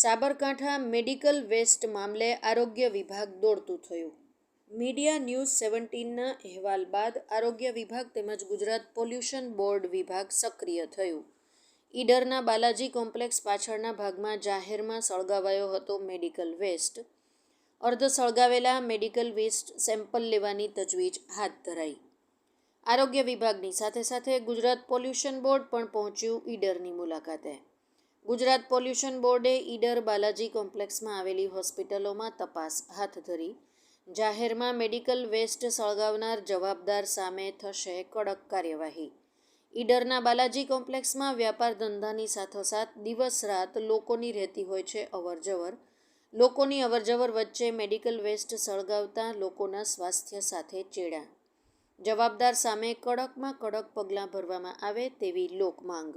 Sabarkantha medical waste મામલે આરોગ્ય વિભાગ દોડતું થયું. મીડિયા ન્યૂઝ સેવન્ટીનના અહેવાલ બાદ આરોગ્ય વિભાગ તેમજ ગુજરાત પોલ્યુશન બોર્ડ વિભાગ સક્રિય થયું. ઈડરના બાલાજી કોમ્પ્લેક્સ પાછળના ભાગમાં જાહેરમાં સળગાવાયો હતો મેડિકલ વેસ્ટ. અર્ધ સળગાવેલા મેડિકલ વેસ્ટ સેમ્પલ લેવાની તજવીજ હાથ ધરાઈ. આરોગ્ય વિભાગની સાથે સાથે ગુજરાત પોલ્યુશન બોર્ડ પણ પહોંચ્યું ઈડરની મુલાકાતે. ગુજરાત પોલ્યુશન બોર્ડે ઈડર બાલાજી કોમ્પ્લેક્સમાં આવેલી હોસ્પિટલોમાં તપાસ હાથ ધરી. જાહેરમાં મેડિકલ વેસ્ટ સળગાવનાર જવાબદાર સામે થશે કડક કાર્યવાહી. ઈડરના બાલાજી કોમ્પ્લેક્સમાં વ્યાપાર ધંધાની સાથોસાથ દિવસ રાત લોકોની રહેતી હોય છે અવરજવર. લોકોની અવરજવર વચ્ચે મેડિકલ વેસ્ટ સળગાવતા લોકોના સ્વાસ્થ્ય સાથે ચેડા. જવાબદાર સામે કડકમાં કડક પગલાં ભરવામાં આવે તેવી લોકમાંગ.